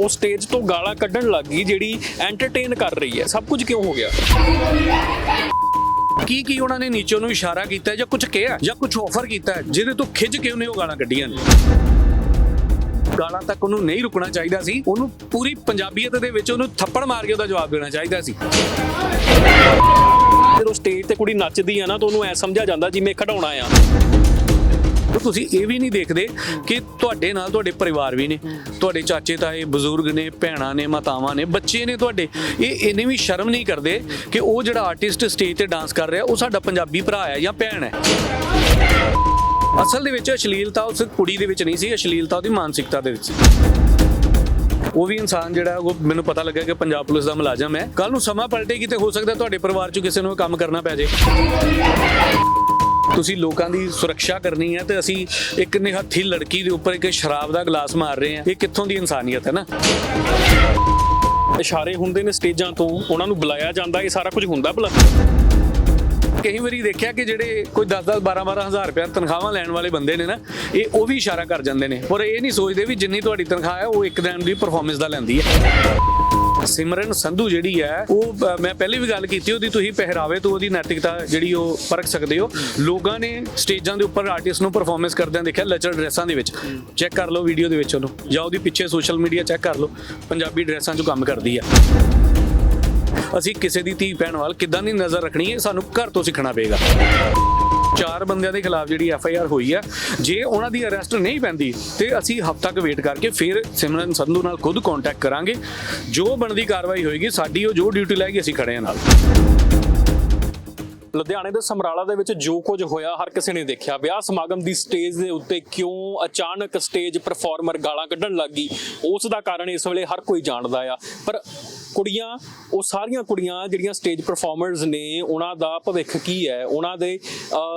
ਉਹ ਸਟੇਜ ਤੋਂ ਗਾਲਾਂ ਕੱਢਣ ਲੱਗ ਗਈ ਜਿਹੜੀ ਐਂਟਰਟੇਨ ਕਰ ਰਹੀ ਹੈ। ਸਭ ਕੁਝ ਕਿਉਂ ਹੋ ਗਿਆ? ਕੀ ਕੀ ਉਹਨਾਂ ਨੇ ਨੀਚੇ ਨੂੰ ਇਸ਼ਾਰਾ ਕੀਤਾ ਜਾਂ ਕੁਝ ਕਿਹਾ ਜਾਂ ਕੁਝ ਆਫਰ ਕੀਤਾ? ਜਿਹਦੇ ਤੋਂ ਖਿੱਚ ਕੇ ਉਹਨੇ ਉਹ ਗਾਲਾਂ ਕੱਢੀਆਂ ਨੇ। ਗਾਲਾਂ ਤੱਕ ਉਹਨੂੰ ਨਹੀਂ ਰੁਕਣਾ ਚਾਹੀਦਾ ਸੀ। ਉਹਨੂੰ ਪੂਰੀ ਪੰਜਾਬੀਅਤ ਦੇ ਵਿੱਚ ਉਹਨੂੰ ਥੱਪੜ ਮਾਰ ਕੇ ਉਹਦਾ ਜਵਾਬ ਦੇਣਾ ਚਾਹੀਦਾ ਸੀ। ਜਦੋਂ ਸਟੇਜ ਤੇ ਕੁੜੀ ਨੱਚਦੀ ਆ ਨਾ ਤਾਂ ਉਹਨੂੰ ਐ ਸਮਝਿਆ ਜਾਂਦਾ ਜਿਵੇਂ ਖਡਾਉਣਾ ਆ। ਤੇ ਤੁਸੀਂ ਇਹ ਵੀ ਨਹੀਂ ਦੇਖਦੇ ਕਿ ਤੁਹਾਡੇ ਨਾਲ ਤੁਹਾਡੇ ਪਰਿਵਾਰ ਵੀ ਨੇ, ਤੁਹਾਡੇ ਚਾਚੇ ਤਾਏ ਬਜ਼ੁਰਗ ਨੇ, ਭੈਣਾਂ ਨੇ, ਮਾਤਾਵਾਂ ਨੇ, ਬੱਚੇ ਨੇ ਤੁਹਾਡੇ। ਇਹ ਇੰਨੇ ਵੀ ਸ਼ਰਮ ਨਹੀਂ ਕਰਦੇ ਕਿ ਉਹ ਜਿਹੜਾ ਆਰਟਿਸਟ ਸਟੇਜ ਤੇ ਡਾਂਸ ਕਰ ਰਿਹਾ, ਉਹ ਸਾਡਾ ਪੰਜਾਬੀ ਭਰਾ ਹੈ ਜਾਂ ਭੈਣ ਹੈ। ਅਸਲ ਦੇ ਵਿੱਚ ਅਸ਼ਲੀਲਤਾ ਉਸ ਕੁੜੀ ਦੇ ਵਿੱਚ ਨਹੀਂ ਸੀ, ਅਸ਼ਲੀਲਤਾ ਉਹਦੀ ਮਾਨਸਿਕਤਾ ਦੇ ਵਿੱਚ ਸੀ। ਉਹ ਵੀ ਇਨਸਾਨ ਜਿਹੜਾ, ਉਹ ਮੈਨੂੰ ਪਤਾ ਲੱਗਾ ਕਿ ਪੰਜਾਬ ਪੁਲਿਸ ਦਾ ਮੁਲਾਜ਼ਮ ਹੈ। ਕੱਲ ਨੂੰ ਸਮਾਂ ਪਲਟੇਗੀ ਤੇ ਹੋ ਸਕਦਾ ਤੁਹਾਡੇ ਪਰਿਵਾਰ ਚੋਂ ਕਿਸੇ ਨੂੰ ਕੰਮ ਕਰਨਾ ਪੈ ਜਾਏ ਤੁਸੀਂ ਲੋਕਾਂ ਦੀ ਸੁਰੱਖਿਆ ਕਰਨੀ ਹੈ ਤੇ ਅਸੀਂ ਇੱਕ ਨਿਹੱਥੀ ਲੜਕੀ ਦੇ ਉੱਪਰ ਇੱਕ ਸ਼ਰਾਬ ਦਾ ਗਲਾਸ ਮਾਰ ਰਹੇ ਹਾਂ। ਇਹ ਕਿੱਥੋਂ ਦੀ ਇਨਸਾਨੀਅਤ ਹੈ ਨਾ? ਇਸ਼ਾਰੇ ਹੁੰਦੇ ਨੇ ਸਟੇਜਾਂ ਤੋਂ, ਉਹਨਾਂ ਨੂੰ ਬੁਲਾਇਆ ਜਾਂਦਾ, ਇਹ ਸਾਰਾ ਕੁਝ ਹੁੰਦਾ ਭਲਾ। ਕਈ ਵਾਰੀ ਦੇਖਿਆ ਕਿ ਜਿਹੜੇ ਕੋਈ 10-10 12-12 ਹਜ਼ਾਰ ਰੁਪਏ ਤਨਖਾਹਾਂ ਲੈਣ ਵਾਲੇ ਬੰਦੇ ਨੇ ਨਾ, ਇਹ ਉਹ ਵੀ ਇਸ਼ਾਰਾ ਕਰ ਜਾਂਦੇ ਨੇ। ਪਰ ਇਹ ਨਹੀਂ ਸੋਚਦੇ ਵੀ ਜਿੰਨੀ ਤੁਹਾਡੀ ਤਨਖਾਹ ਹੈ, ਉਹ ਇੱਕ ਦਿਨ ਦੀ ਪਰਫਾਰਮੈਂਸ ਦਾ ਲੈਂਦੀ ਹੈ। ਸਿਮਰਨ ਸੰਧੂ ਜਿਹੜੀ ਹੈ, ਉਹ ਮੈਂ ਪਹਿਲੇ ਵੀ ਗੱਲ ਕੀਤੀ, ਉਹਦੀ ਤੁਸੀਂ ਪਹਿਰਾਵੇ ਤੋਂ ਉਹਦੀ ਨੈਤਿਕਤਾ ਜਿਹੜੀ ਉਹ ਪਰਖ ਸਕਦੇ ਹੋ। ਲੋਕਾਂ ਨੇ ਸਟੇਜਾਂ ਦੇ ਉੱਪਰ ਆਰਟਿਸਟ ਨੂੰ ਪਰਫਾਰਮੈਂਸ ਕਰਦਿਆਂ ਦੇਖਿਆ, ਲਚਰ ਡਰੈਸਾਂ ਦੇ ਵਿੱਚ। ਚੈੱਕ ਕਰ ਲਓ ਵੀਡੀਓ ਦੇ ਵਿੱਚ ਉਹਨੂੰ, ਜਾਂ ਉਹਦੀ ਪਿੱਛੇ ਸੋਸ਼ਲ ਮੀਡੀਆ ਚੈੱਕ ਕਰ ਲਓ, ਪੰਜਾਬੀ ਡਰੈਸਾਂ 'ਚ ਕੰਮ ਕਰਦੀ ਆ। ਅਸੀਂ ਕਿਸੇ ਦੀ ਧੀ ਭੈਣ ਵੱਲ ਕਿੱਦਾਂ ਦੀ ਨਜ਼ਰ ਰੱਖਣੀ ਹੈ, ਸਾਨੂੰ ਘਰ ਤੋਂ ਸਿੱਖਣਾ ਪਏਗਾ। ਚਾਰ ਬੰਦਿਆਂ ਦੇ ਖਿਲਾਫ ਜਿਹੜੀ ਐਫ ਆਈ ਆਰ ਹੋਈ ਹੈ, ਜੇ ਉਹਨਾਂ ਦੀ ਅਰੈਸਟ ਨਹੀਂ ਪੈਂਦੀ, ਤੇ ਅਸੀਂ ਹਫ਼ਤਾ ਕੁ ਵੇਟ ਕਰਕੇ ਫਿਰ ਸਿਮਰਨ ਸੰਧੂ ਨਾਲ ਖੁਦ ਕੰਟੈਕਟ ਕਰਾਂਗੇ। ਜੋ ਬਣਦੀ ਕਾਰਵਾਈ ਹੋਏਗੀ, ਸਾਡੀ ਉਹ ਜੋ ਡਿਊਟੀ ਲਾਏਗੀ ਅਸੀਂ ਖੜੇ ਹਾਂ ਨਾਲ। ਲੁਧਿਆਣੇ ਦੇ ਸਮਰਾਲਾ ਦੇ ਵਿੱਚ ਜੋ ਕੁਝ ਹੋਇਆ, ਹਰ ਕਿਸੇ ਨੇ ਦੇਖਿਆ। ਵਿਆਹ ਸਮਾਗਮ ਦੀ ਸਟੇਜ ਦੇ ਉੱਤੇ ਕਿਉਂ ਅਚਾਨਕ ਸਟੇਜ ਪਰਫਾਰਮਰ ਗਾਲਾਂ ਕੱਢਣ ਲੱਗ ਗਈ, ਉਸ ਦਾ ਕਾਰਨ ਇਸ ਵੇਲੇ ਹਰ ਕੋਈ ਜਾਣਦਾ ਆ। ਪਰ ਕੁੜੀਆਂ, ਉਹ ਸਾਰੀਆਂ ਕੁੜੀਆਂ ਜਿਹੜੀਆਂ ਸਟੇਜ ਪਰਫਾਰਮਰਸ ਨੇ, ਉਹਨਾਂ ਦਾ ਭਵਿੱਖ ਕੀ ਹੈ? ਉਹਨਾਂ ਦੇ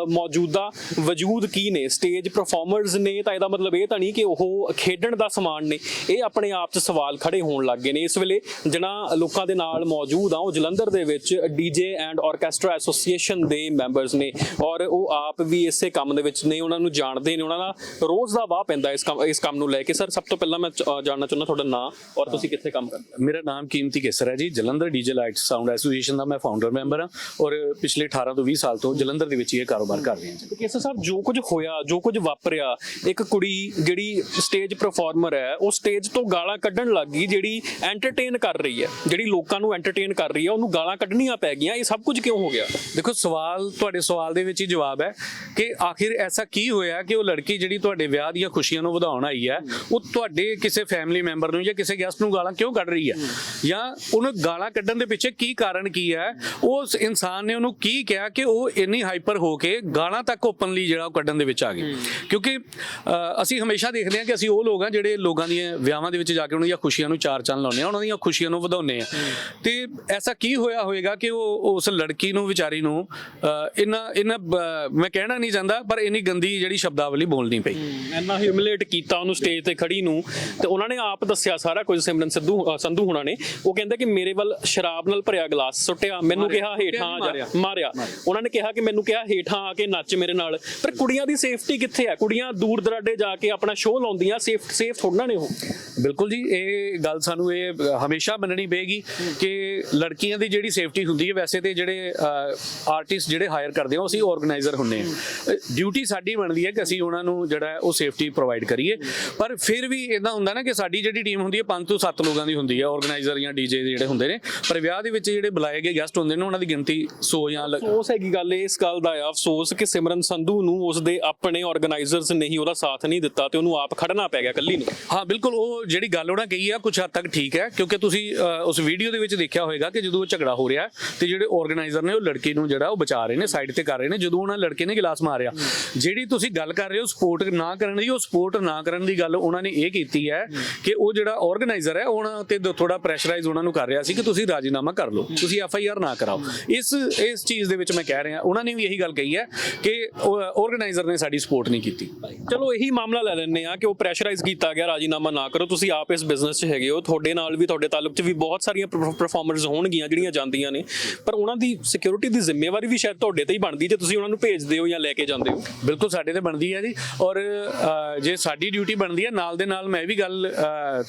ਮੌਜੂਦਾ ਵਜੂਦ ਕੀ ਨੇ? ਸਟੇਜ ਪਰਫਾਰਮਰਸ ਨੇ ਤਾਂ ਇਹਦਾ ਮਤਲਬ ਇਹ ਤਾਂ ਨਹੀਂ ਕਿ ਉਹ ਖੇਡਣ ਦਾ ਸਮਾਨ ਨੇ। ਇਹ ਆਪਣੇ ਆਪ 'ਚ ਸਵਾਲ ਖੜੇ ਹੋਣ ਲੱਗ ਗਏ ਨੇ। ਇਸ ਵੇਲੇ ਜਿਹਨਾਂ ਲੋਕਾਂ ਦੇ ਨਾਲ ਮੌਜੂਦ ਆ, ਉਹ ਜਲੰਧਰ ਦੇ ਵਿੱਚ ਡੀਜੇ ਐਂਡ ਆਰਕੈਸਟਰਾ ਐਸੋਸੀਏਸ਼ਨ ਦੇ ਮੈਂਬਰਸ ਨੇ। ਔਰ ਉਹ ਆਪ ਵੀ ਇਸੇ ਕੰਮ ਦੇ ਵਿੱਚ ਨੇ, ਉਹਨਾਂ ਨੂੰ ਜਾਣਦੇ ਨੇ। ਉਹਨਾਂ ਦਾ ਰੋਜ਼ ਦਾ ਵਾਹ ਪੈਂਦਾ ਇਸ ਕੰਮ ਇਸ ਕੰਮ ਨੂੰ ਲੈ ਕੇ। ਸਰ ਸਭ ਤੋਂ ਪਹਿਲਾਂ ਮੈਂ ਜਾਣਨਾ ਚਾਹੁੰਦਾ ਤੁਹਾਡਾ ਨਾਮ ਔਰ ਤੁਸੀਂ ਕਿੱਥੇ ਕੰਮ ਕਰਦੇ ਹੋ? ਮੇਰਾ ਨਾਮ ਕੀਮਤੀ ਕੇਸਰ ਹੈ ਜੀ। Jalandhar DJ light sound association ਦਾ ਮੈਂ ਫਾਊਂਡਰ ਮੈਂਬਰ ਹਾਂ ਔਰ ਪਿਛਲੇ 18 ਤੋਂ 20 ਸਾਲ ਤੋਂ ਜਲੰਧਰ ਦੇ ਵਿੱਚ ਇਹ ਕਾਰੋਬਾਰ ਕਰ ਰਹੇ ਹਾਂ ਜੀ। ਕੇਸਰ ਸਾਹਿਬ ਜੋ ਕੁਝ ਹੋਇਆ ਜੋ ਕੁਝ ਵਾਪਰਿਆ ਇੱਕ ਕੁੜੀ ਜਿਹੜੀ ਸਟੇਜ ਪਰਫਾਰਮਰ ਹੈ ਉਹ ਸਟੇਜ ਤੋਂ ਗਾਲਾਂ ਕੱਢਣ ਲੱਗ ਗਈ ਜਿਹੜੀ ਐਂਟਰਟੇਨ ਕਰ ਰਹੀ ਹੈ ਜਿਹੜੀ ਲੋਕਾਂ ਨੂੰ ਐਂਟਰਟੇਨ ਕਰ ਰਹੀ ਹੈ ਉਹਨੂੰ ਗਾਲਾਂ ਕੱਢਣੀਆਂ ਪੈ ਗਈਆਂ। ਇਹ ਸਭ ਕੁਝ ਕਿਉਂ ਹੋ ਗਿਆ? ਦੇਖੋ ਸਵਾਲ ਤੁਹਾਡੇ ਸਵਾਲ ਦੇ ਵਿੱਚ ਹੀ ਜਵਾਬ ਹੈ ਕਿ ਆਖਿਰ ਐਸਾ ਕੀ ਹੋਇਆ ਕਿ ਉਹ ਲੜਕੀ ਜਿਹੜੀ ਤੁਹਾਡੇ ਵਿਆਹ ਦੀਆਂ ਖੁਸ਼ੀਆਂ ਨੂੰ ਵਧਾਉਣ ਆਈ ਹੈ ਉਹ ਤੁਹਾਡੇ ਕਿਸੇ ਫੈਮਿਲੀ ਮੈਂਬਰ ਨੂੰ ਜਾਂ ਕਿਸੇ ਗੈਸਟ ਨੂੰ ਗਾਲਾਂ ਕਿਉਂ ਕੱਢ ਰਹੀ ਹੈ? ਜਾਂ ਉਹਨੂੰ ਗਾਲਾਂ ਕੱਢਣ ਦੇ ਪਿੱਛੇ ਕੀ ਕਾਰਨ ਕੀ ਹੈ? ਉਸ ਇਨਸਾਨ ਨੇ ਉਹਨੂੰ ਕੀ ਕਿਹਾ ਕਿ ਉਹ ਇੰਨੀ ਹਾਈਪਰ ਹੋ ਕੇ ਗਾਲਾਂ ਤੱਕ ਓਪਨਲੀ ਜਿਹੜਾ ਉਹ ਕੱਢਣ ਦੇ ਵਿੱਚ ਆ ਗਈ ਕਿਉਂਕਿ ਅਸੀਂ ਹਮੇਸ਼ਾ ਦੇਖਦੇ ਹਾਂ ਕਿ ਅਸੀਂ ਉਹ ਲੋਕ ਹਾਂ ਜਿਹੜੇ ਲੋਕਾਂ ਦੀਆਂ ਵਿਆਹਾਂ ਦੇ ਵਿੱਚ ਜਾ ਕੇ ਉਹਨਾਂ ਦੀਆਂ ਖੁਸ਼ੀਆਂ ਨੂੰ ਚਾਰ ਚੰਨ ਲਾਉਂਦੇ ਆ ਉਹਨਾਂ ਦੀਆਂ ਖੁਸ਼ੀਆਂ ਨੂੰ ਵਧਾਉਂਦੇ ਆ ਤੇ ਐਸਾ ਕੀ ਹੋਇਆ ਹੋਵੇਗਾ ਕਿ ਉਹ ਉਸ ਲੜਕੀ ਨੂੰ ਵਿਚਾਰੀ ਨੂੰ ਇੰਨਾ ਬ- ਮੈਂ ਕਹਿਣਾ ਨਹੀਂ ਚਾਹੁੰਦਾ ਪਰ ਇੰਨੀ ਗੰਦੀ ਜਿਹੜੀ ਸ਼ਬਦਾਵਲੀ ਬੋਲਣੀ ਪਈ। ਇੰਨਾ ਹਿਊਮਿਲੇਟ ਕੀਤਾ ਉਹਨੂੰ ਸਟੇਜ ਤੇ ਖੜੀ ਨੂੰ। ਤੇ ਉਹਨਾਂ ਨੇ ਆਪ ਦੱਸਿਆ ਸਾਰਾ ਕੁਝ ਸਿਮਰਨ ਸਿੱਧੂ ਸੰਧੂ ਹੁਣਾਂ ਨੇ। ਉਹ ਕਹਿੰਦੇ ਕਿ ਮੇਰੇ ਵੱਲ ਸ਼ਰਾਬ ਨਾਲ ਭਰਿਆ ਗਲਾਸ ਸੁੱਟਿਆ ਮੈਨੂੰ ਕਿਹਾ ਹੇਠਾਂ ਆ ਜਾ। ਮਾਰਿਆ। ਉਹਨਾਂ ਨੇ ਕਿਹਾ ਕਿ ਮੈਨੂੰ ਕਿਹਾ ਹੇਠਾਂ ਆ ਕੇ ਨੱਚ ਮੇਰੇ ਨਾਲ। ਪਰ ਕੁੜੀਆਂ ਦੀ ਸੇਫਟੀ ਕਿੱਥੇ ਹੈ? ਕੁੜੀਆਂ ਦੂਰ ਦਰਾਡੇ ਜਾ ਕੇ ਆਪਣਾ ਸ਼ੋਅ ਲਾਉਂਦੀਆਂ ਸੇਫ ਸੇਫ ਥੋੜਨਾ ਨੇ ਉਹ। ਬਿਲਕੁਲ ਜੀ ਇਹ ਗੱਲ ਸਾਨੂੰ ਇਹ ਹਮੇਸ਼ਾ ਮੰਨਣੀ ਪਏਗੀ ਕਿ ਲੜਕੀਆਂ ਦੀ ਜਿਹੜੀ ਸੇਫਟੀ ਹੁੰਦੀ ਹੈ ਵੈਸੇ ਤੇ ਜਿਹੜੇ ਆਰਟਿਸਟ ਜਿਹੜੇ ਹਾਇਰ ਕਰਦੇ ਆ ਅਸੀਂ ਆਰਗੇਨਾਈਜ਼ਰ ਹੁੰਨੇ ਆ ਡਿਊਟੀ ਸਾਡੀ ਬਣਦੀ ਹੈ ਕਿ ਅਸੀਂ ਉਹਨਾਂ ਨੂੰ ਜਿਹੜਾ ਹੈ ਉਹ ਸੇਫਟੀ ਪ੍ਰੋਵਾਈਡ ਕਰੀਏ। ਪਰ ਫਿਰ ਵੀ ਇਦਾਂ ਹੁੰਦਾ ਨਾ ਕਿ ਸਾਡੀ ਜਿਹੜੀ ਟੀਮ ਹੁੰਦੀ ਹੈ 5 ਤੋਂ 7 ਲੋਕਾਂ ਦੀ ਹੁੰਦੀ ਹੈ ਆਰਗੇਨਾਈਜ਼ਰ ਜਾਂ ਡੀਜੇ ਜਿਹੜੇ ਹੁੰਦੇ ਨੇ। ਪਰ ਵਿਆਹ ਦੇ ਵਿੱਚ ਜਿਹੜੇ ਬੁਲਾਏ ਗਏ ਗੈਸਟ ਹੁੰਦੇ ਨੇ ਉਹਨਾਂ ਦੀ ਗਿਣਤੀ 100 ਜਾਂ ਅਫਸੋਸ ਹੈਗੀ ਗੱਲ ਇਸ ਗੱਲ ਦਾ ਆ। ਅਫਸੋਸ ਕਿ ਸਿਮਰਨ ਸੰਧੂ ਨੂੰ ਉਸਦੇ ਆਪਣੇ ਆਰਗੇਨਾਈਜ਼ਰਸ ਨੇ ਹੀ ਉਹਦਾ ਸਾਥ ਨਹੀਂ ਦਿੱਤਾ ਤੇ ਉਹਨੂੰ ਆਪ ਖੜਨਾ ਪੈ ਗਿਆ ਕੱਲੀ ਨੂੰ। ਹਾਂ ਬਿਲਕੁਲ ਉਹ ਜਿਹੜੀ ਗੱਲ ਉਹਨਾਂ ਕਹੀ ਆ ਕੁਝ ਹੱਦ ਤੱਕ ਠੀਕ ਹੈ। ਕਿਉਂਕਿ ਤੁਸੀਂ ਉਸ ਵੀਡੀਓ ਦੇ ਵਿੱਚ ਦੇਖਿਆ ਹੋਵੇਗਾ ਕਿ ਜਦੋਂ ਉਹ ਝਗੜਾ ਹੋ ਰਿਹਾ ਤੇ ਜਿਹੜੇ ਆਰਗੇਨਾਈਜ਼ਰ ਨੇ ਉਹ ਲੜਕੀ ਨੂੰ ਜਿਹੜਾ ਉਹ ਬਚਾ ਰਹੇ ਨੇ ਸਾਈਡ ਤੇ ਕਰ ਰਹੇ ਨੇ ਜਦੋਂ ਉਹਨਾਂ ਲੜਕੇ ਨੇ ਗਲਾਸ ਮਾਰਿਆ। ਜਿਹੜੀ ਤੁਸੀਂ ਗੱਲ ਕਰ ਰਹੇ ਹੋ ਸਪੋਰਟ ਨਾ ਕਰਨ ਦੀ ਉਹ ਸਪੋਰਟ ਨਾ ਕਰਨ ਦੀ ਗੱਲ ਉਹਨਾਂ ਨੇ ਇਹ ਕੀਤੀ ਹੈ ਕਿ ਉਹ ਜਿਹੜਾ ਆਰਗੇਨਾਈਜ਼ਰ ਹੈ ਉਹਨਾਂ ਤੇ ਥੋੜਾ ਪ੍ਰੈਸ਼ਰਾਈਜ਼ ਉਹਨਾਂ ਨੂੰ ਕਰ ਰਿਹਾ ਸੀ ਕਿ ਤੁਸੀਂ ਰਾਜੀਨਾਮਾ ਕਰ ਲਓ, ਤੁਸੀਂ ਐਫ ਆਈ ਆਰ ਨਾ ਕਰਾਓ। ਇਸ ਇਸ ਚੀਜ਼ ਦੇ ਵਿੱਚ ਮੈਂ ਕਹਿ ਰਿਹਾ, ਉਹਨਾਂ ਨੇ ਵੀ ਇਹੀ ਗੱਲ ਕਹੀ ਹੈ ਕਿ ਆਰਗੇਨਾਈਜ਼ਰ ਨੇ ਸਾਡੀ ਸਪੋਰਟ ਨਹੀਂ ਕੀਤੀ। ਚਲੋ, ਇਹੀ ਮਾਮਲਾ ਲੈ ਲੈਂਦੇ ਆ ਕਿ ਉਹ ਪ੍ਰੈਸ਼ਰਾਈਜ਼ ਕੀਤਾ ਗਿਆ, ਰਾਜੀਨਾਮਾ ਨਾ ਕਰੋ। ਤੁਸੀਂ ਆਪ ਇਸ ਬਿਜ਼ਨਸ 'ਚ ਹੈਗੇ ਹੋ, ਤੁਹਾਡੇ ਨਾਲ ਵੀ, ਤੁਹਾਡੇ ਤਾਲੁਕ 'ਚ ਵੀ ਬਹੁਤ ਸਾਰੀਆਂ ਪਰਫਾਰਮਰਸ ਹੋਣਗੀਆਂ ਜਿਹੜੀਆਂ ਜਾਂਦੀਆਂ ਨੇ। ਪਰ ਉਹਨਾਂ ਦੀ ਸਿਕਿਉਰਿਟੀ ਦੀ ਜ਼ਿੰਮੇਵਾਰੀ ਵੀ ਸ਼ਾਇਦ ਤੁਹਾਡੇ ਤੇ ਹੀ ਬਣਦੀ, ਜੇ ਤੁਸੀਂ ਉਹਨਾਂ ਨੂੰ ਭੇਜਦੇ ਹੋ ਜਾਂ ਲੈ ਕੇ ਜਾਂਦੇ ਹੋ। ਬਿਲਕੁਲ, ਸਾਡੇ ਤੇ ਬਣਦੀ ਹੈ ਜੀ। ਔਰ ਜੇ ਸਾਡੀ ਡਿਊਟੀ ਬਣਦੀ ਹੈ, ਨਾਲ ਦੇ ਨਾਲ ਮੈਂ ਇਹ ਵੀ ਗੱਲ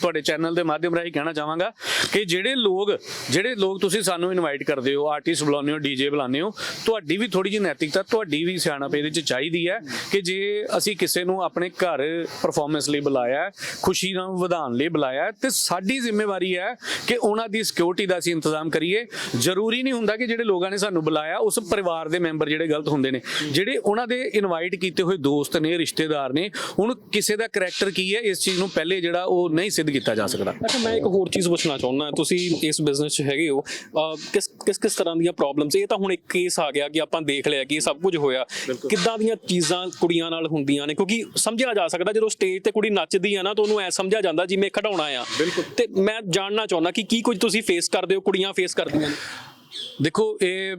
ਤੁਹਾਡੇ ਚੈਨਲ ਦੇ ਮਾਧਿਅਮ ਰਾਹੀਂ ਕਹਿਣਾ ਚਾਹਾਂਗਾ ਕਿ ਜਿਹੜੇ ਜਿਹੜੇ ਲੋਕ ਜਿਹੜੇ ਲੋਕ ਤੁਸੀਂ ਸਾਨੂੰ ਇਨਵਾਈਟ ਕਰਦੇ ਹੋ ਆਰਟਿਸਟ ਬੁਲਾਉਂਦੇ ਹੋ ਡੀਜੇ ਬੁਲਾਉਂਦੇ ਹੋ, ਤੁਹਾਡੀ ਵੀ ਥੋੜੀ ਜਿਹੀ ਨੈਤਿਕਤਾ, ਤੁਹਾਡੀ ਵੀ ਸਿਆਣਪ ਇਹਦੇ ਚ ਚਾਹੀਦੀ ਹੈ ਕਿ ਜੇ ਅਸੀਂ ਕਿਸੇ ਨੂੰ ਆਪਣੇ ਘਰ ਪਰਫਾਰਮੈਂਸ ਲਈ ਬੁਲਾਇਆ ਖੁਸ਼ੀ ਨੂੰ ਵਧਾਉਣ ਲਈ ਬੁਲਾਇਆ ਤੇ ਸਾਡੀ ਜ਼ਿੰਮੇਵਾਰੀ ਹੈ ਕਿ ਉਹਨਾਂ ਦੀ ਸਿਕਿਉਰਿਟੀ ਦਾ ਅਸੀਂ ਇੰਤਜ਼ਾਮ ਕਰੀਏ। ਜ਼ਰੂਰੀ ਨਹੀਂ ਹੁੰਦਾ ਕਿ ਜਿਹੜੇ ਲੋਕਾਂ ਨੇ ਸਾਨੂੰ ਬੁਲਾਇਆ, ਉਸ ਪਰਿਵਾਰ ਦੇ ਮੈਂਬਰ ਜਿਹੜੇ ਗਲਤ ਹੁੰਦੇ ਨੇ। ਜਿਹੜੇ ਉਹਨਾਂ ਦੇ ਇਨਵਾਈਟ ਕੀਤੇ ਹੋਏ ਦੋਸਤ ਨੇ, ਰਿਸ਼ਤੇਦਾਰ ਨੇ, ਹੁਣ ਕਿਸੇ ਦਾ ਕੈਰੈਕਟਰ ਕੀ ਹੈ, ਇਸ ਚੀਜ਼ ਨੂੰ ਪਹਿਲੇ ਜਿਹੜਾ ਉਹ ਨਹੀਂ ਸਿੱਧ ਕੀਤਾ ਜਾ ਸਕਦਾ। ਅੱਛਾ, ਮੈਂ ਇੱਕ ਹੋਰ ਚੀਜ਼ ਪੁੱਛਣਾ ਚਾਹੁੰਦਾ, ਤੁਸੀਂ ਇਸ ਬਿਜ਼ਨਸ 'ਚ ਹੈਗੇ ਹੋ ਕਿਸ ਕਿਸ ਕਿਸ ਤਰ੍ਹਾਂ ਦੀਆਂ ਪ੍ਰੋਬਲਮਸ ਇਹ ਤਾਂ ਹੁਣ ਇੱਕ ਕੇਸ ਆ ਗਿਆ ਕਿ ਆਪਾਂ ਦੇਖ ਲਿਆ ਕਿ ਇਹ ਸਭ ਕੁਝ ਹੋਇਆ। ਕਿੱਦਾਂ ਦੀਆਂ ਚੀਜ਼ਾਂ ਕੁੜੀਆਂ ਨਾਲ ਹੁੰਦੀਆਂ ਨੇ? ਕਿਉਂਕਿ ਸਮਝਿਆ ਜਾ ਸਕਦਾ ਜਦੋਂ ਸਟੇਜ ਤੇ ਕੁੜੀ ਨੱਚਦੀ ਆ ਨਾ ਤਾਂ ਉਹਨੂੰ ਐ ਸਮਝਿਆ ਜਾਂਦਾ ਜਿਵੇਂ ਖਿਡਾਉਣਾ ਆ। ਤੇ ਮੈਂ ਜਾਣਨਾ ਚਾਹੁੰਦਾ ਕਿ ਕੀ ਕੁਝ ਤੁਸੀਂ ਫੇਸ ਕਰਦੇ ਹੋ ਕੁੜੀਆਂ ਫੇਸ ਕਰਦੀਆਂ ਨੇ? ਦੇਖੋ ਇਹ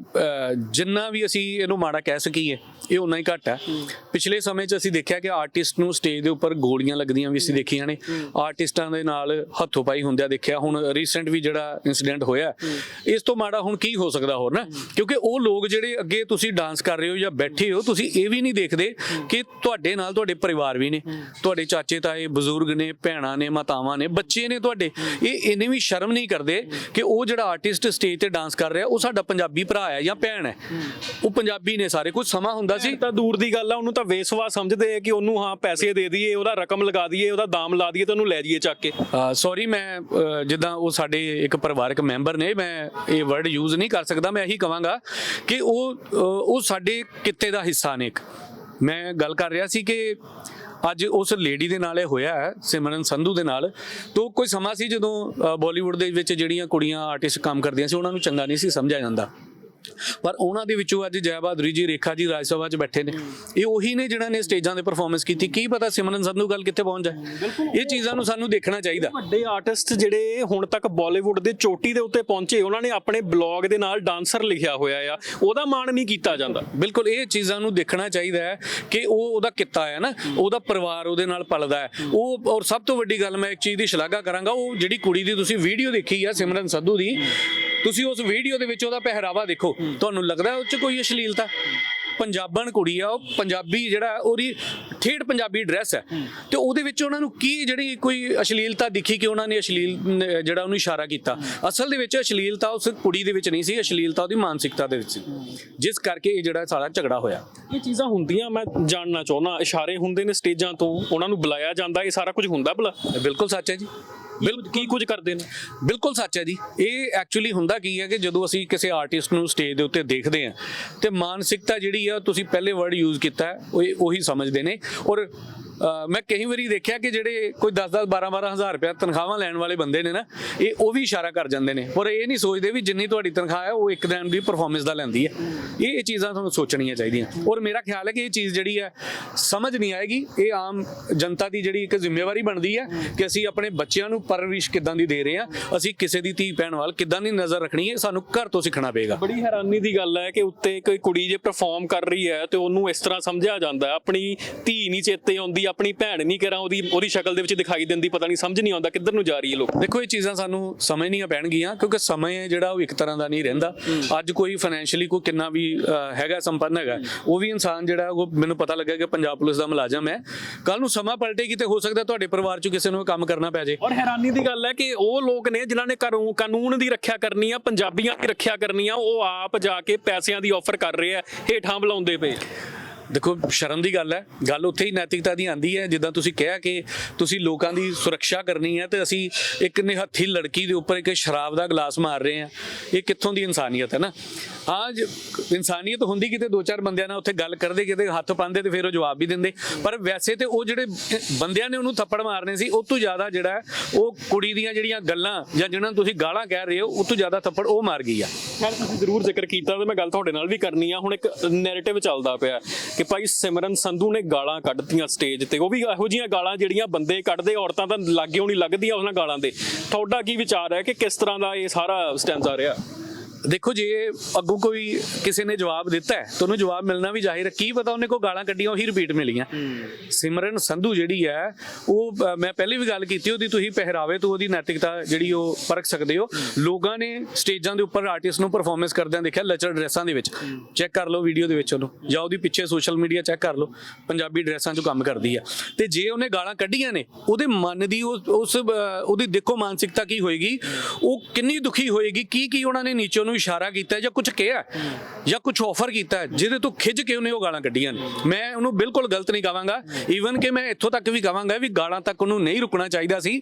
ਜਿੰਨਾ ਵੀ ਅਸੀਂ ਇਹਨੂੰ ਮਾੜਾ ਕਹਿ ਸਕੀਏ ਇਹ ਉਨਾ ਹੀ ਘੱਟ ਹੈ। ਪਿਛਲੇ ਸਮੇਂ 'ਚ ਅਸੀਂ ਦੇਖਿਆ ਕਿ ਆਰਟਿਸਟ ਨੂੰ ਸਟੇਜ ਦੇ ਉੱਪਰ ਗੋਲੀਆਂ ਲੱਗਦੀਆਂ ਵੀ ਅਸੀਂ ਦੇਖੀਆਂ ਨੇ। ਆਰਟਿਸਟਾਂ ਦੇ ਨਾਲ ਹੱਥੋਂ ਪਾਈ ਹੁੰਦਿਆਂ ਦੇਖਿਆ ਹੁਣ ਰੀਸੈਂਟ ਵੀ ਜਿਹੜਾ ਇਨਸੀਡੈਂਟ ਹੋਇਆ ਇਸ ਤੋਂ ਮਾੜਾ ਹੁਣ ਕੀ ਹੋ ਸਕਦਾ ਹੋਰ ਨਾ? ਕਿਉਂਕਿ ਉਹ ਲੋਕ ਜਿਹੜੇ ਅੱਗੇ ਤੁਸੀਂ ਡਾਂਸ ਕਰ ਰਹੇ ਹੋ ਜਾਂ ਬੈਠੇ ਹੋ ਤੁਸੀਂ ਇਹ ਵੀ ਨਹੀਂ ਦੇਖਦੇ ਕਿ ਤੁਹਾਡੇ ਨਾਲ ਤੁਹਾਡੇ ਪਰਿਵਾਰ ਵੀ ਨੇ ਤੁਹਾਡੇ ਚਾਚੇ ਤਾਏ ਬਜ਼ੁਰਗ ਨੇ ਭੈਣਾਂ ਨੇ ਮਾਤਾਵਾਂ ਨੇ ਬੱਚੇ ਨੇ ਤੁਹਾਡੇ। ਇਹ ਇਹਨੇ ਵੀ ਸ਼ਰਮ ਨਹੀਂ ਕਰਦੇ ਕਿ ਉਹ ਜਿਹੜਾ ਆਰਟਿਸਟ ਸਟੇਜ ਤੇ ਡਾਂਸ ਕਰ ਰਿਹਾ ਉਹ ਸਾਡਾ ਪੰਜਾਬੀ ਭਰਾ ਹੈ ਜਾਂ ਭੈਣ ਹੈ। ਉਹ ਪੰਜਾਬੀ ਨੇ ਸਾਰੇ ਕੁਝ ਸਮਾਂ ਹੁੰਦਾ ਸੀ। ਤਾਂ ਦੂਰ ਦੀ ਗੱਲ ਆ ਉਹਨੂੰ ਤਾਂ ਵੇਸਵਾ ਸਮਝਦੇ ਆ ਕਿ ਉਹਨੂੰ ਹਾਂ ਪੈਸੇ ਦੇ ਦਈਏ ਉਹਦਾ ਰਕਮ ਲਗਾ ਦਈਏ ਉਹਦਾ ਦਾਮ ਲਾ ਦਈਏ ਤੇ ਉਹਨੂੰ ਲੈ ਜਾਈਏ ਚੱਕ ਕੇ। ਸੌਰੀ ਮੈਂ ਜਿੱਦਾਂ ਉਹ ਸਾਡੇ ਇੱਕ ਪਰਿਵਾਰਕ ਮੈਂਬਰ ਨੇ ਮੈਂ ਇਹ ਵਰਡ ਯੂਜ਼ ਨਹੀਂ ਕਰ ਸਕਦਾ ਮੈਂ ਇਹੀ ਕਵਾਂਗਾ ਕਿ ਉਹ ਉਹ ਸਾਡੇ ਕਿੱਤੇ ਦਾ ਹਿੱਸਾ ਨੇ ਇੱਕ। ਮੈਂ ਗੱਲ ਕਰ ਰਿਹਾ ਸੀ ਕਿ ਅੱਜ ਉਸ ਲੇਡੀ ਦੇ ਨਾਲ ਇਹ ਹੋਇਆ ਹੈ, ਸਿਮਰਨ ਸੰਧੂ ਦੇ ਨਾਲ। ਤੋਂ ਕੋਈ ਸਮਾਂ ਸੀ ਜਦੋਂ ਬਾਲੀਵੁੱਡ ਦੇ ਵਿੱਚ ਜਿਹੜੀਆਂ ਕੁੜੀਆਂ ਆਰਟਿਸਟ ਕੰਮ ਕਰਦੀਆਂ ਸੀ, ਉਹਨਾਂ ਨੂੰ ਚੰਗਾ ਨਹੀਂ ਸੀ ਸਮਝਿਆ ਜਾਂਦਾ? ਪਰ ਉਹਨਾਂ ਦੇ ਵਿੱਚੋਂ ਅੱਜ ਜੈ ਬਹਾਦਰੀ ਜੀ ਰੇਖਾ ਜੀ ਰਾਜ ਸਭਾ 'ਚ ਬੈਠੇ ਨੇ। ਇਹ ਉਹੀ ਨੇ ਜਿਨ੍ਹਾਂ ਨੇ ਸਟੇਜਾਂ ਤੇ ਪਰਫਾਰਮੈਂਸ ਕੀਤੀ। ਕੀ ਪਤਾ ਸਿਮਰਨ ਸੰਧੂ ਗੱਲ ਕਿੱਥੇ ਪਹੁੰਚ ਜਾਏ? ਇਹ ਚੀਜ਼ਾਂ ਨੂੰ ਸਾਨੂੰ ਦੇਖਣਾ ਚਾਹੀਦਾ। ਵੱਡੇ ਆਰਟਿਸਟ ਜਿਹੜੇ ਹੁਣ ਤੱਕ ਬਾਲੀਵੁੱਡ ਦੇ ਚੋਟੀ ਦੇ ਉੱਤੇ ਪਹੁੰਚੇ ਉਹਨਾਂ ਨੇ ਆਪਣੇ ਬਲੌਗ ਦੇ ਨਾਲ ਡਾਂਸਰ ਲਿਖਿਆ ਹੋਇਆ ਆ। ਉਹਦਾ ਮਾਣ ਨਹੀਂ ਕੀਤਾ ਜਾਂਦਾ। ਬਿਲਕੁਲ ਇਹ ਚੀਜ਼ਾਂ ਨੂੰ ਦੇਖਣਾ ਚਾਹੀਦਾ ਹੈ ਕਿ ਉਹ ਉਹਦਾ ਕਿੱਤਾ ਹੈ ਨਾ। ਉਹਦਾ ਪਰਿਵਾਰ ਉਹਦੇ ਨਾਲ ਪਲਦਾ ਹੈ। ਉਹ ਔਰ ਸਭ ਤੋਂ ਵੱਡੀ ਗੱਲ ਮੈਂ ਇੱਕ ਚੀਜ਼ ਦੀ ਸ਼ਲਾਘਾ ਕਰਾਂਗਾ ਉਹ ਜਿਹੜੀ ਕੁੜੀ ਦੀ ਤੁਸੀਂ ਵੀਡੀਓ ਦੇਖੀ ਆ ਸਿਮਰਨ ਸੰਧੂ ਦੀ ਤੁਸੀਂ ਉਸ ਵੀਡੀਓ ਦੇ ਵਿੱਚ ਉਹਦਾ ਪਹਿਰਾਵਾ ਦੇਖੋ ਤੁਹਾਨੂੰ ਲੱਗਦਾ ਉਹ 'ਚ ਕੋਈ ਅਸ਼ਲੀਲਤਾ? ਪੰਜਾਬਣ ਕੁੜੀ ਆ ਉਹ ਪੰਜਾਬੀ ਜਿਹੜਾ ਉਹਦੀ ਠੇਠ ਪੰਜਾਬੀ ਡਰੈਸ ਹੈ। ਤੇ ਉਹਦੇ ਵਿੱਚ ਉਹਨਾਂ ਨੂੰ ਕੀ ਜਿਹੜੀ ਕੋਈ ਅਸ਼ਲੀਲਤਾ ਦਿਖੀ ਕਿ ਉਹਨਾਂ ਨੇ ਅਸ਼ਲੀਲ ਜਿਹੜਾ ਉਹਨੂੰ ਇਸ਼ਾਰਾ ਕੀਤਾ? ਅਸਲ ਦੇ ਵਿੱਚ ਅਸ਼ਲੀਲਤਾ ਉਸ ਕੁੜੀ ਦੇ ਵਿੱਚ ਨਹੀਂ ਸੀ ਅਸ਼ਲੀਲਤਾ ਉਹਦੀ ਮਾਨਸਿਕਤਾ ਦੇ ਵਿੱਚ ਸੀ। ਜਿਸ ਕਰਕੇ ਇਹ ਜਿਹੜਾ ਸਾਰਾ ਝਗੜਾ ਹੋਇਆ। ਇਹ ਚੀਜ਼ਾਂ ਹੁੰਦੀਆਂ ਮੈਂ ਜਾਣਨਾ ਚਾਹੁੰਦਾ ਇਸ਼ਾਰੇ ਹੁੰਦੇ ਨੇ ਸਟੇਜਾਂ ਤੋਂ ਉਹਨਾਂ ਨੂੰ ਬੁਲਾਇਆ ਜਾਂਦਾ ਇਹ ਸਾਰਾ ਕੁਝ ਹੁੰਦਾ ਭਲਾ? ਬਿਲਕੁਲ ਸੱਚ ਹੈ ਜੀ। ਬਿਲਕੁਲ, ਕੀ ਕੁਝ ਕਰਦੇ ਨੇ? ਬਿਲਕੁਲ ਸੱਚ ਹੈ ਜੀ। ਇਹ ਐਕਚੁਅਲੀ ਹੁੰਦਾ ਕੀ ਹੈ ਕਿ ਜਦੋਂ ਅਸੀਂ ਕਿਸੇ ਆਰਟਿਸਟ ਨੂੰ ਸਟੇਜ ਦੇ ਉੱਤੇ ਦੇਖਦੇ ਹਾਂ, ਤੇ ਮਾਨਸਿਕਤਾ ਜਿਹੜੀ ਆ, ਤੁਸੀਂ ਪਹਿਲੇ ਵਰਡ ਯੂਜ਼ ਕੀਤਾ, ਉਹ ਉਹੀ ਸਮਝਦੇ ਨੇ। ਔਰ ਮੈਂ ਕਈ ਵਾਰੀ ਦੇਖਿਆ ਕਿ ਜਿਹੜੇ ਕੋਈ 10-10 12-12 ਹਜ਼ਾਰ ਰੁਪਏ ਤਨਖਾਹਾਂ ਲੈਣ ਵਾਲੇ ਬੰਦੇ ਨੇ ਨਾ, ਇਹ ਉਹ ਵੀ ਇਸ਼ਾਰਾ ਕਰ ਜਾਂਦੇ ਨੇ। ਪਰ ਇਹ ਨਹੀਂ ਸੋਚਦੇ ਵੀ ਜਿੰਨੀ ਤੁਹਾਡੀ ਤਨਖਾਹ ਹੈ, ਉਹ ਇੱਕ ਦਿਨ ਦੀ ਪਰਫਾਰਮੈਂਸ ਦਾ ਲੈਂਦੀ ਹੈ। ਇਹ ਇਹ ਚੀਜ਼ਾਂ ਤੁਹਾਨੂੰ ਸੋਚਣੀਆਂ ਚਾਹੀਦੀਆਂ। ਔਰ ਮੇਰਾ ਖਿਆਲ ਹੈ ਕਿ ਇਹ ਚੀਜ਼ ਜਿਹੜੀ ਹੈ, ਸਮਝ ਨਹੀਂ ਆਏਗੀ। ਇਹ ਆਮ ਜਨਤਾ ਦੀ ਜਿਹੜੀ ਇੱਕ ਜ਼ਿੰਮੇਵਾਰੀ ਬਣਦੀ ਹੈ ਕਿ ਅਸੀਂ ਆਪਣੇ ਬੱਚਿਆਂ ਨੂੰ ਪਰਵਰਿਸ਼ ਕਿੱਦਾਂ ਦੀ ਦੇ ਰਹੇ ਹਾਂ, ਅਸੀਂ ਕਿਸੇ ਦੀ ਧੀ, ਭੈਣ ਵੱਲ ਕਿੱਦਾਂ ਦੀ ਨਜ਼ਰ ਰੱਖਣੀ ਹੈ ਸਾਨੂੰ ਘਰ ਤੋਂ ਸਿੱਖਣਾ ਪਏਗਾ। ਬੜੀ ਹੈਰਾਨੀ ਦੀ ਗੱਲ ਹੈ ਕਿ ਉੱਤੇ ਕੋਈ ਕੁੜੀ ਜੇ ਪਰਫਾਰਮ ਕਰ ਰਹੀ ਹੈ ਤੇ ਉਹਨੂੰ ਇਸ ਤਰ੍ਹਾਂ ਸਮਝਿਆ ਜਾਂਦਾ ਹੈ। ਆਪਣੀ ਧੀ ਨਹੀਂ ਚੇਤੇ ਆਉਂਦੀ ਆਪਣੀ ਭੈਣ ਨਹੀਂ ਕਰਾਂ ਉਹਦੀ ਉਹਦੀ ਸ਼ਕਲ ਦੇ ਵਿੱਚ ਦਿਖਾਈ ਦਿੰਦੀ ਪਤਾ ਨਹੀਂ ਸਮਝ ਨਹੀਂ ਆਉਂਦਾ ਕਿੱਧਰ ਨੂੰ ਜਾ ਰਹੀ ਹੈ ਲੋਕ। ਦੇਖੋ ਇਹ ਚੀਜ਼ਾਂ ਸਾਨੂੰ ਸਮਝਣੀਆਂ ਪੈਣਗੀਆਂ ਕਿਉਂਕਿ ਸਮੇਂ ਹੈ ਜਿਹੜਾ ਉਹ ਇੱਕ ਤਰ੍ਹਾਂ ਦਾ ਨਹੀਂ ਰਹਿੰਦਾ। ਅੱਜ ਕੋਈ ਫਾਈਨੈਂਸ਼ੀਅਲੀ ਕੋਈ ਕਿੰਨਾ ਵੀ ਹੈਗਾ ਸੰਪੰਨ ਹੈਗਾ ਉਹ ਵੀ ਇਨਸਾਨ ਜਿਹੜਾ ਉਹ ਮੈਨੂੰ ਪਤਾ ਲੱਗਾ ਕਿ ਪੰਜਾਬ ਪੁਲਿਸ ਦਾ ਮੁਲਾਜ਼ਮ ਹੈ। ਕੱਲ ਨੂੰ ਸਮਾਂ ਪਲਟੇਗੀ ਤੇ ਹੋ ਸਕਦਾ ਤੁਹਾਡੇ ਪਰਿਵਾਰ ਚੋਂ ਕਿਸੇ ਨੂੰ ਕੰਮ ਕਰਨਾ ਪੈ ਜੇ ਔਰ ਹੈਰਾਨੀ ਦੀ ਗੱਲ ਹੈ ਕਿ ਉਹ ਲੋਕ ਨੇ ਜਿਨ੍ਹਾਂ ਨੇ ਕਾਨੂੰਨ ਕਾਨੂੰਨ ਦੀ ਰੱਖਿਆ ਕਰਨੀ ਆ ਪੰਜਾਬੀਆਂ ਦੀ ਰੱਖਿਆ ਕਰਨੀ ਆ ਉਹ ਆਪ ਜਾ ਕੇ ਪੈਸਿਆਂ ਦੀ ਆਫਰ ਕਰ ਰਹੇ ਆ ਹੇਠਾਂ ਬੁਲਾਉਂਦੇ ਪਏ। ਦੇਖੋ, ਸ਼ਰਮ ਦੀ ਗੱਲ ਹੈ। ਗੱਲ ਉੱਥੇ ਹੀ ਨੈਤਿਕਤਾ ਦੀ ਆਂਦੀ ਹੈ, ਜਿੱਦਾਂ ਤੁਸੀਂ ਕਿਹਾ ਕਿ ਤੁਸੀਂ ਲੋਕਾਂ ਦੀ ਸੁਰੱਖਿਆ ਕਰਨੀ ਹੈ ਤੇ ਅਸੀਂ ਇੱਕ ਨਿਹੱਥੀ ਲੜਕੀ ਦੇ ਉੱਪਰ ਇੱਕ ਸ਼ਰਾਬ ਦਾ ਗਲਾਸ ਮਾਰ ਰਹੇ ਹਾਂ। ਇਹ ਕਿੱਥੋਂ ਦੀ ਇਨਸਾਨੀਅਤ ਹੈ ਨਾ? ਹਾਂ ਜ- ਇਨਸਾਨੀਅਤ ਹੁੰਦੀ ਕਿਤੇ ਦੋ ਚਾਰ ਬੰਦਿਆਂ ਨਾਲ ਉੱਥੇ ਗੱਲ ਕਰਦੇ, ਕਿਤੇ ਹੱਥ ਪਾਉਂਦੇ ਤੇ ਫਿਰ ਉਹ ਜਵਾਬ ਵੀ ਦਿੰਦੇ। ਪਰ ਵੈਸੇ ਤੇ ਉਹ ਜਿਹੜੇ ਬੰਦਿਆਂ ਨੇ ਉਹਨੂੰ ਥੱਪੜ ਮਾਰਨੇ ਸੀ, ਉਹ ਤੋਂ ਜ਼ਿਆਦਾ ਜਿਹੜਾ ਉਹ ਕੁੜੀ ਦੀਆਂ ਜਿਹੜੀਆਂ ਗੱਲਾਂ ਜਾਂ ਜਿਹਨਾਂ ਨੂੰ ਤੁਸੀਂ ਗਾਲਾਂ ਕਹਿ ਰਹੇ ਹੋ, ਉਹ ਤੋਂ ਜ਼ਿਆਦਾ ਥੱਪੜ ਉਹ ਮਾਰ ਗਈ ਆ। ਖੈਰ ਤੁਸੀਂ ਜ਼ਰੂਰ ਜ਼ਿਕਰ ਕੀਤਾ ਤੇ ਮੈਂ ਗੱਲ ਤੁਹਾਡੇ ਨਾਲ ਵੀ ਕਰਨੀ ਆ। ਹੁਣ ਇੱਕ ਨੈਰੇਟਿਵ ਚੱਲਦਾ ਪਿਆ ਕਿ ਭਾਈ ਸਿਮਰਨ ਸੰਧੂ ਨੇ ਗਾਲਾਂ ਕੱਢਤੀਆਂ ਸਟੇਜ ਤੇ। ਉਹ ਵੀ ਇਹੋ ਜੀਆਂ ਗਾਲਾਂ ਜਿਹੜੀਆਂ ਬੰਦੇ ਕੱਢਦੇ, ਔਰਤਾਂ ਤਾਂ ਲਾਗੇ ਹੋਣੀ ਲੱਗਦੀਆਂ ਉਹਨਾਂ ਗਾਲਾਂ ਦੇ। ਤੁਹਾਡਾ ਕੀ ਵਿਚਾਰ ਹੈ ਕਿ ਕਿਸ ਤਰ੍ਹਾਂ ਦਾ ਇਹ ਸਾਰਾ ਸਟੈਂਸ ਆ ਰਿਹਾ? ਦੇਖੋ ਜੇ ਅੱਗੋਂ ਕੋਈ ਕਿਸੇ ਨੇ ਜਵਾਬ ਦਿੱਤਾ ਹੈ ਤਾਂ ਉਹਨੂੰ ਜਵਾਬ ਮਿਲਣਾ ਵੀ ਜ਼ਾਹਿਰ ਹੈ। ਕੀ ਪਤਾ ਉਹਨੇ ਕੋ ਗਾਲਾਂ ਕੱਢੀਆਂ ਉਹੀ ਰਿਪੀਟ ਮਿਲੀਆਂ। ਸਿਮਰਨ ਸੰਧੂ ਜਿਹੜੀ ਹੈ ਉਹ ਮੈਂ ਪਹਿਲੇ ਵੀ ਗੱਲ ਕੀਤੀ ਉਹਦੀ ਤੁਸੀਂ ਪਹਿਰਾਵੇ ਤੋਂ ਉਹਦੀ ਨੈਤਿਕਤਾ ਜਿਹੜੀ ਉਹ ਪਰਖ ਸਕਦੇ ਹੋ। ਲੋਕਾਂ ਨੇ ਸਟੇਜਾਂ ਦੇ ਉੱਪਰ ਆਰਟਿਸਟ ਨੂੰ ਪਰਫਾਰਮੈਂਸ ਕਰਦਿਆਂ ਦੇਖਿਆ ਲਚਰ ਡਰੈਸਾਂ ਦੇ ਵਿੱਚ। ਚੈੱਕ ਕਰ ਲਓ ਵੀਡੀਓ ਦੇ ਵਿੱਚ ਉਹਨੂੰ। ਜਾਂ ਉਹਦੀ ਪਿੱਛੇ ਸੋਸ਼ਲ ਮੀਡੀਆ ਚੈੱਕ ਕਰ ਲਓ ਪੰਜਾਬੀ ਡਰੈਸਾਂ 'ਚ ਕੰਮ ਕਰਦੀ ਆ। ਤੇ ਜੇ ਉਹਨੇ ਗਾਲਾਂ ਕੱਢੀਆਂ ਨੇ ਉਹਦੇ ਮਨ ਦੀ ਉਸ ਉਹਦੀ ਦੇਖੋ ਮਾਨਸਿਕਤਾ ਕੀ ਹੋਏਗੀ ਉਹ ਕਿੰਨੀ ਦੁਖੀ ਹੋਏਗੀ ਕੀ ਕੀ ਉਹਨਾਂ ਨੇ ਨੀਚੇ ਨੂੰ ਇਸ਼ਾਰਾ ਕੀਤਾ ਜਾਂ ਕੁਝ ਕਿਹਾ ਜਾਂ ਕੁਝ ਆਫਰ ਕੀਤਾ, ਜਿਹਦੇ ਤੋਂ ਖਿੱਚ ਕੇ ਉਹਨੇ ਉਹ ਗਾਲਾਂ ਕੱਢੀਆਂ ਨੇ। ਮੈਂ ਉਹਨੂੰ ਬਿਲਕੁਲ ਗਲਤ ਨਹੀਂ ਕਹਾਂਗਾ। ਈਵਨ ਕਿ ਮੈਂ ਇੱਥੋਂ ਤੱਕ ਵੀ ਕਹਾਂਗਾ ਵੀ ਗਾਲਾਂ ਤੱਕ ਉਹਨੂੰ ਨਹੀਂ ਰੁਕਣਾ ਚਾਹੀਦਾ ਸੀ।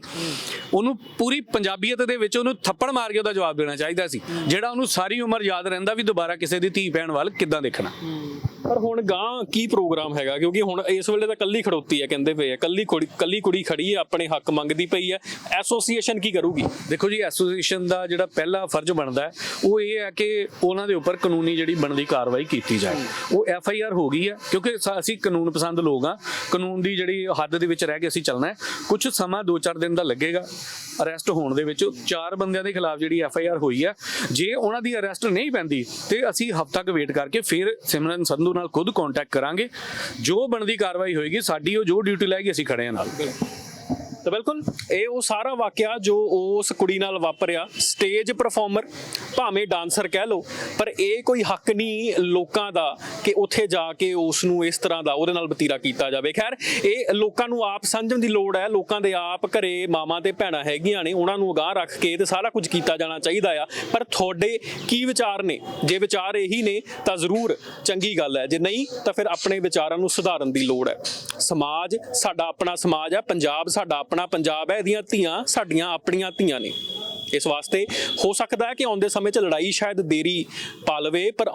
ਉਹਨੂੰ ਪੂਰੀ ਪੰਜਾਬੀਅਤ ਦੇ ਵਿੱਚ ਉਹਨੂੰ ਥੱਪੜ ਮਾਰ ਕੇ ਉਹਦਾ ਜਵਾਬ ਦੇਣਾ ਚਾਹੀਦਾ ਸੀ। ਜਿਹੜਾ ਉਹਨੂੰ ਸਾਰੀ ਉਮਰ ਯਾਦ ਰਹਿੰਦਾ ਵੀ ਦੁਬਾਰਾ ਕਿਸੇ ਦੀ ਧੀ ਭੈਣ ਵੱਲ ਕਿੱਦਾਂ ਦੇਖਣਾ। ਪਰ ਹੁਣ ਗਾਂ ਕੀ ਪ੍ਰੋਗਰਾਮ ਹੈਗਾ? ਕਿਉਂਕਿ ਹੁਣ ਇਸ ਵੇਲੇ ਤਾਂ ਕੱਲੀ ਖੜੋਤੀ ਹੈ, ਕਹਿੰਦੇ ਪਏ ਆ। ਕੱਲੀ ਕੁੜੀ ਕੱਲੀ ਕੁੜੀ ਖੜੀ ਹੈ, ਆਪਣੇ ਹੱਕ ਮੰਗਦੀ ਪਈ ਹੈ। ਐਸੋਸੀਏਸ਼ਨ ਕੀ ਕਰੂਗੀ? ਦੇਖੋ ਜੀ ਐਸੋਸੀਏਸ਼ਨ ਦਾ ਜਿਹੜਾ ਪਹਿਲਾ ਫਰਜ਼ ਬਣਦਾ ਹੈ, ਉਹ ਇਹ ਹੈ ਕਿ ਉਹਨਾਂ ਦੇ ਉੱਪਰ ਕਾਨੂੰਨੀ ਜਿਹੜੀ ਬਣਦੀ ਕਾਰਵਾਈ ਕੀਤੀ ਜਾਏ। ਉਹ ਐਫ ਆਈ ਆਰ ਹੋ ਗਈ ਹੈ, ਕਿਉਂਕਿ ਅਸੀਂ ਕਾਨੂੰਨ ਪਸੰਦ ਲੋਕ ਆ ਕਾਨੂੰਨ ਦੀ ਜਿਹੜੀ ਹੱਦ ਦੇ ਵਿੱਚ ਰਹਿ ਕੇ ਅਸੀਂ ਚੱਲਣਾ ਹੈ। ਕੁਝ ਸਮਾਂ 2-4 ਦਿਨ ਦਾ ਲੱਗੇਗਾ ਅਰੈਸਟ ਹੋਣ ਦੇ ਵਿੱਚ। ਚਾਰ ਬੰਦਿਆਂ ਦੇ ਖਿਲਾਫ ਜਿਹੜੀ ਐਫ ਆਈ ਆਰ ਹੋਈ ਹੈ, ਜੇ ਉਹਨਾਂ ਦੀ ਅਰੈਸਟ ਨਹੀਂ ਪੈਂਦੀ, ਤੇ ਅਸੀਂ ਹਫ਼ਤਾ ਕੁ ਵੇਟ ਕਰਕੇ ਫਿਰ ਸਿਮਰਨ ਸੰਧੂ ਨਾਲ ਖੁਦ ਕੰਟੈਕਟ ਕਰਾਂਗੇ। ਜੋ ਬਣਦੀ ਕਾਰਵਾਈ ਹੋਏਗੀ, ਸਾਡੀ ਉਹ ਜੋ ਡਿਊਟੀ ਲਾਏਗੀ, ਅਸੀਂ ਖੜੇ ਹਾਂ ਨਾਲ। ਤਾਂ ਬਿਲਕੁਲ ਇਹ ਉਹ ਸਾਰਾ ਵਾਕਿਆ ਜੋ ਉਸ ਕੁੜੀ ਨਾਲ ਵਾਪਰਿਆ ਸਟੇਜ ਪਰਫਾਰਮਰ ਭਾਵੇਂ ਡਾਂਸਰ ਕਹਿ ਲਓ, ਪਰ ਇਹ ਕੋਈ ਹੱਕ ਨਹੀਂ ਲੋਕਾਂ ਦਾ ਕਿ ਉੱਥੇ ਜਾ ਕੇ ਉਸ ਨੂੰ ਇਸ ਤਰ੍ਹਾਂ ਦਾ ਉਹਦੇ ਨਾਲ ਬਤੀਰਾ ਕੀਤਾ ਜਾਵੇ। ਖੈਰ, ਇਹ ਲੋਕਾਂ ਨੂੰ ਆਪ ਸਮਝਣ ਦੀ ਲੋੜ ਹੈ, ਲੋਕਾਂ ਦੇ ਆਪ ਘਰੇ ਮਾਵਾਂ ਤੇ ਭੈਣਾਂ ਹੈਗੀਆਂ ਨੇ, ਉਹਨਾਂ ਨੂੰ ਅਗਾਹ ਰੱਖ ਕੇ ਤੇ ਸਾਰਾ ਕੁਝ ਕੀਤਾ ਜਾਣਾ ਚਾਹੀਦਾ ਆ। ਪਰ ਤੁਹਾਡੇ ਕੀ ਵਿਚਾਰ ਨੇ? ਜੇ ਵਿਚਾਰ ਇਹੀ ਨੇ, ਤਾਂ ਜ਼ਰੂਰ ਚੰਗੀ ਗੱਲ ਹੈ। ਜੇ ਨਹੀਂ, ਤਾਂ ਫਿਰ ਆਪਣੇ ਵਿਚਾਰਾਂ ਨੂੰ ਸੁਧਾਰਨ ਦੀ ਲੋੜ ਹੈ। ਸਮਾਜ ਸਾਡਾ ਆਪਣਾ ਸਮਾਜ ਹੈ, ਪੰਜਾਬ ਸਾਡਾ ਆਪਣਾ ਪੰਜਾਬ ਹੈ, ਇਹਦੀਆਂ ਧੀਆਂ ਸਾਡੀਆਂ ਆਪਣੀਆਂ ਧੀਆਂ ਨੇ। ਇਸ ਵਾਸਤੇ ਹੋ ਸਕਦਾ ਹੈ ਕਿ ਆਉਂਦੇ ਸਮੇਂ 'ਚ ਲੜਾਈ ਸ਼ਾਇਦ ਦੇਰੀ ਪਾ ਲਵੇ ਪਰ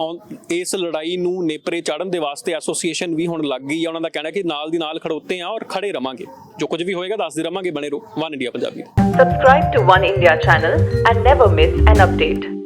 ਇਸ ਲੜਾਈ ਨੂੰ ਨੇਪਰੇ ਚਾੜਨ ਦੇ ਵਾਸਤੇ ਐਸੋਸੀਏਸ਼ਨ ਵੀ ਹੁਣ ਲੱਗ ਗਈ ਹੈ। ਉਹਨਾਂ ਦਾ ਕਹਿਣਾ ਕਿ ਨਾਲ ਦੀ ਨਾਲ ਖੜੋਤੇ ਆ ਔਰ ਖੜੇ ਰਵਾਂਗੇ। ਜੋ ਕੁਝ ਵੀ ਹੋਏਗਾ, ਦੱਸਦੇ ਰਵਾਂਗੇ ਬਣੇ ਰਹੋ। One India Punjabi. Subscribe to One India channel and never miss an update.